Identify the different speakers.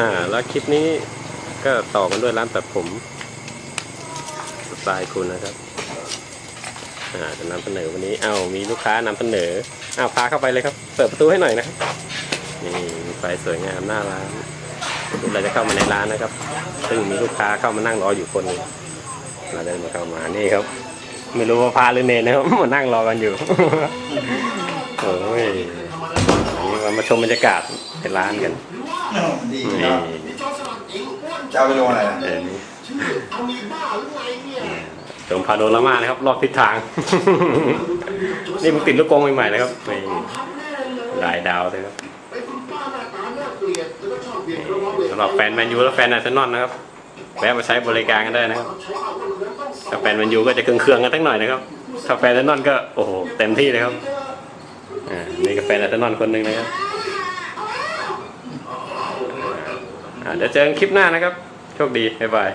Speaker 1: อ่า แล้วคลิปนี้ก็ต่อกันด้วยร้านตัดผมสไตล์คุณนะครับ อ่าจะนำเสนอวันนี้ เอ้ามีลูกค้านำเสนออ้าวพาเข้าไปเลยครับ เปิดประตูให้หน่อยนะครับนี่มีไฟสวยงามหน้าร้านเราจะเข้ามาในร้านนะครับ ซึ่งมีลูกค้าเข้ามานั่งรออยู่คนหนึงเราเดินมาเข้ามานี่ครับ ไม่รู้ว่าพาหรือเนนนะครับมานั่งรอกันอยู่โอ้ยอันนี้มาชมบรรยากาศในร้านกัน
Speaker 2: ดี
Speaker 1: นี่
Speaker 2: ครับจะเอาไปลงอะไรนะ
Speaker 1: เออชมพาโนรามานะครับ รอบทิศทาง นี่มึงติดลูกกรงใหม่ๆนะครับนี่ลายดาวเลยครับสำหรับแฟนแมนยูและแฟนอาร์เซนอลนะครับแวะมาใช้บริการกันได้นะครับถ้าแฟนแมนยูก็จะเครื่องๆกันทั้งหน่อยนะครับถ้าแฟนอาร์เซนอลก็โอ้โหเต็มที่เลยครับอ่านี่ก็แฟนอาร์เซนอลคนหนึ่งนะครับ อ่า เดี๋ยวเจอกันคลิปหน้านะครับ โชคดี บ๊ายบาย